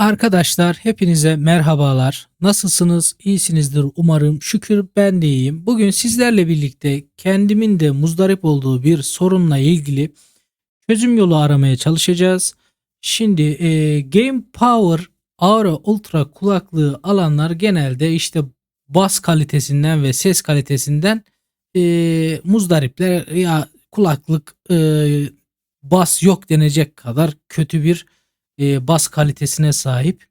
Arkadaşlar hepinize merhabalar. Nasılsınız? İyisinizdir umarım. Şükür ben de iyiyim. Bugün sizlerle birlikte kendimin de muzdarip olduğu bir sorunla ilgili çözüm yolu aramaya çalışacağız. Şimdi e, Game Power Aura Ultra kulaklığı alanlar genelde işte bas kalitesinden ve ses kalitesinden e, muzdaripler ya kulaklık e, bas yok denecek kadar kötü bir e, bas kalitesine sahip.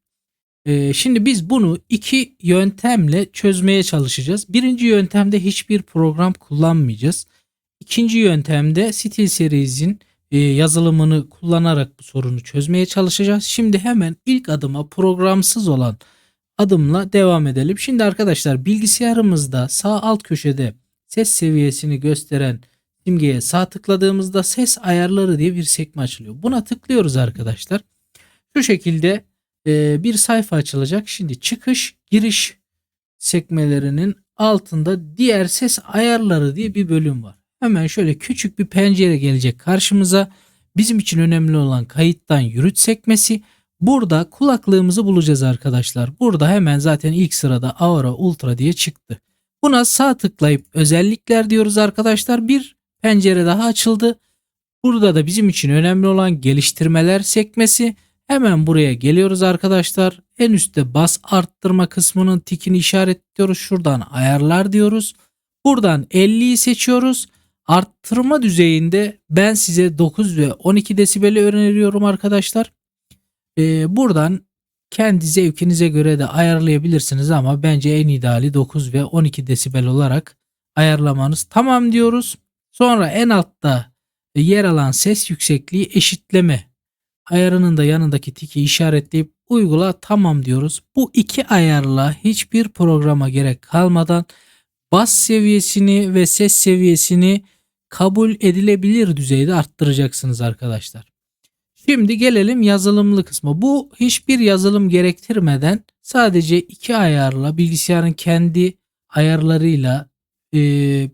E, şimdi biz bunu iki yöntemle çözmeye çalışacağız. Birinci yöntemde hiçbir program kullanmayacağız. İkinci yöntemde SteelSeries'in e, yazılımını kullanarak bu sorunu çözmeye çalışacağız. Şimdi hemen ilk adıma programsız olan adımla devam edelim. Şimdi arkadaşlar bilgisayarımızda sağ alt köşede ses seviyesini gösteren simgeye sağ tıkladığımızda ses ayarları diye bir sekme açılıyor. Buna tıklıyoruz arkadaşlar. Şu şekilde e, bir sayfa açılacak. Şimdi çıkış giriş sekmelerinin altında diğer ses ayarları diye bir bölüm var. Hemen şöyle küçük bir pencere gelecek karşımıza. Bizim için önemli olan kayıttan yürüt sekmesi. Burada kulaklığımızı bulacağız arkadaşlar. Burada hemen zaten ilk sırada Aura Ultra diye çıktı. Buna sağ tıklayıp özellikler diyoruz arkadaşlar. Bir pencere daha açıldı. Burada da bizim için önemli olan geliştirmeler sekmesi. Hemen buraya geliyoruz arkadaşlar. En üstte bas arttırma kısmının tikini işaretliyoruz. Şuradan ayarlar diyoruz. Buradan 50'yi seçiyoruz. Arttırma düzeyinde ben size 9 ve 12 desibeli öneriyorum arkadaşlar. Ee, buradan kendi zevkinize göre de ayarlayabilirsiniz ama bence en ideali 9 ve 12 desibel olarak ayarlamanız. Tamam diyoruz. Sonra en altta yer alan ses yüksekliği eşitleme ayarının da yanındaki tiki işaretleyip uygula tamam diyoruz. Bu iki ayarla hiçbir programa gerek kalmadan bas seviyesini ve ses seviyesini kabul edilebilir düzeyde arttıracaksınız arkadaşlar. Şimdi gelelim yazılımlı kısmı. Bu hiçbir yazılım gerektirmeden sadece iki ayarla bilgisayarın kendi ayarlarıyla e,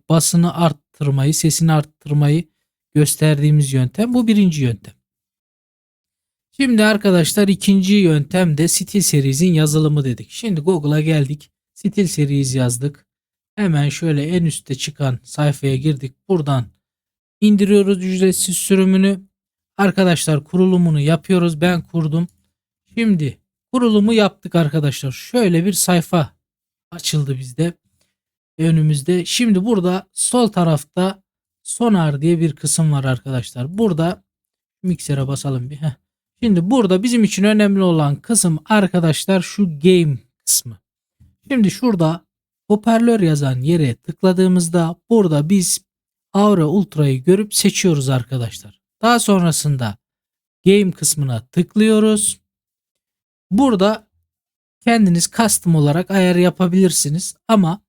basını arttırmayı, sesini arttırmayı gösterdiğimiz yöntem. Bu birinci yöntem. Şimdi arkadaşlar ikinci yöntem de Stil Series'in yazılımı dedik. Şimdi Google'a geldik. Stil Series yazdık. Hemen şöyle en üstte çıkan sayfaya girdik. Buradan indiriyoruz ücretsiz sürümünü. Arkadaşlar kurulumunu yapıyoruz. Ben kurdum. Şimdi kurulumu yaptık arkadaşlar. Şöyle bir sayfa açıldı bizde. Önümüzde. Şimdi burada sol tarafta sonar diye bir kısım var arkadaşlar. Burada miksere basalım bir. Heh. Şimdi burada bizim için önemli olan kısım arkadaşlar şu game kısmı. Şimdi şurada hoparlör yazan yere tıkladığımızda burada biz Aura Ultra'yı görüp seçiyoruz arkadaşlar. Daha sonrasında game kısmına tıklıyoruz. Burada kendiniz custom olarak ayar yapabilirsiniz ama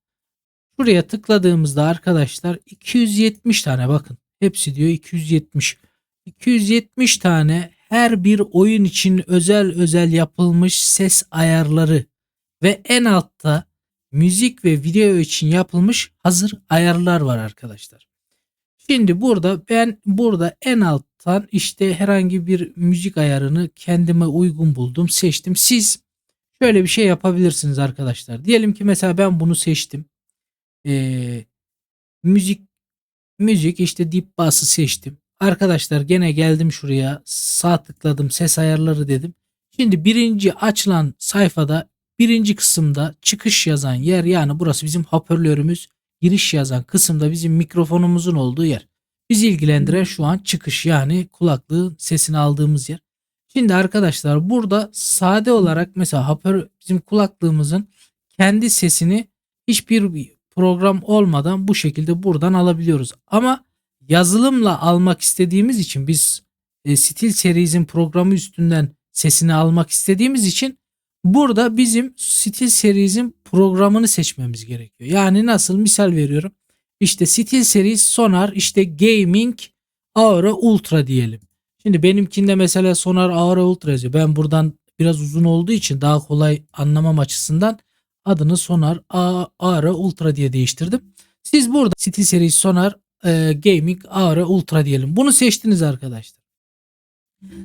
şuraya tıkladığımızda arkadaşlar 270 tane bakın hepsi diyor 270 270 tane her bir oyun için özel özel yapılmış ses ayarları ve en altta müzik ve video için yapılmış hazır ayarlar var arkadaşlar. Şimdi burada ben burada en alttan işte herhangi bir müzik ayarını kendime uygun buldum seçtim. Siz şöyle bir şey yapabilirsiniz arkadaşlar. Diyelim ki mesela ben bunu seçtim. Ee, müzik müzik işte deep bass'ı seçtim. Arkadaşlar gene geldim şuraya sağ tıkladım ses ayarları dedim. Şimdi birinci açılan sayfada birinci kısımda çıkış yazan yer yani burası bizim hoparlörümüz giriş yazan kısımda bizim mikrofonumuzun olduğu yer. Bizi ilgilendiren şu an çıkış yani kulaklığın sesini aldığımız yer. Şimdi arkadaşlar burada sade olarak mesela hoparlör bizim kulaklığımızın kendi sesini hiçbir program olmadan bu şekilde buradan alabiliyoruz. Ama yazılımla almak istediğimiz için biz e, Stil Series'in programı üstünden sesini almak istediğimiz için burada bizim Stil Series'in programını seçmemiz gerekiyor. Yani nasıl misal veriyorum. İşte Stil Series Sonar işte Gaming Aura Ultra diyelim. Şimdi benimkinde mesela Sonar Aura Ultra yazıyor. Ben buradan biraz uzun olduğu için daha kolay anlamam açısından adını Sonar Aura Ultra diye değiştirdim. Siz burada Stil Series Sonar e, Gaming Aura Ultra diyelim. Bunu seçtiniz arkadaşlar.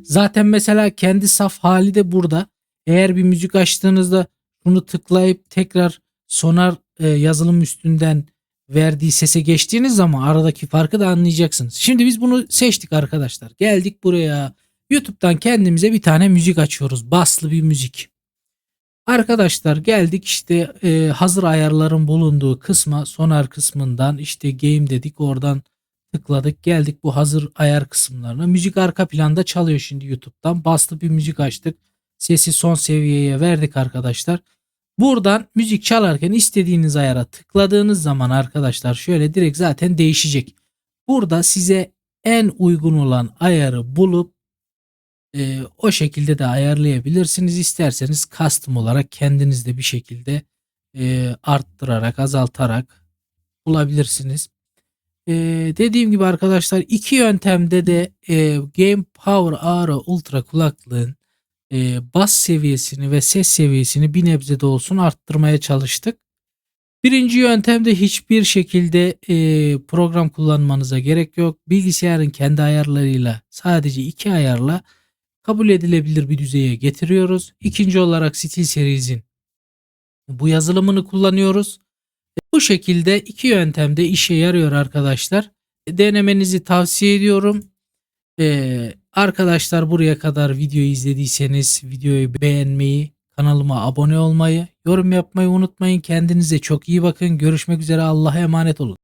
Zaten mesela kendi saf hali de burada. Eğer bir müzik açtığınızda bunu tıklayıp tekrar sonar e, yazılım üstünden verdiği sese geçtiğiniz zaman aradaki farkı da anlayacaksınız. Şimdi biz bunu seçtik arkadaşlar. Geldik buraya. YouTube'dan kendimize bir tane müzik açıyoruz. Baslı bir müzik. Arkadaşlar geldik işte e, hazır ayarların bulunduğu kısma sonar kısmından işte game dedik oradan tıkladık geldik bu hazır ayar kısımlarına. Müzik arka planda çalıyor şimdi YouTube'dan. Baslı bir müzik açtık. Sesi son seviyeye verdik arkadaşlar. Buradan müzik çalarken istediğiniz ayara tıkladığınız zaman arkadaşlar şöyle direkt zaten değişecek. Burada size en uygun olan ayarı bulup e, o şekilde de ayarlayabilirsiniz. İsterseniz custom olarak kendiniz de bir şekilde e, arttırarak azaltarak bulabilirsiniz. E, dediğim gibi arkadaşlar iki yöntemde de e, Game Power Aura Ultra kulaklığın e, bas seviyesini ve ses seviyesini bir nebze de olsun arttırmaya çalıştık. Birinci yöntemde hiçbir şekilde e, program kullanmanıza gerek yok. Bilgisayarın kendi ayarlarıyla sadece iki ayarla kabul edilebilir bir düzeye getiriyoruz. İkinci olarak SteelSeries'in bu yazılımını kullanıyoruz. Bu şekilde iki yöntemde işe yarıyor arkadaşlar. Denemenizi tavsiye ediyorum. Ee, arkadaşlar buraya kadar videoyu izlediyseniz videoyu beğenmeyi, kanalıma abone olmayı, yorum yapmayı unutmayın. Kendinize çok iyi bakın. Görüşmek üzere. Allah'a emanet olun.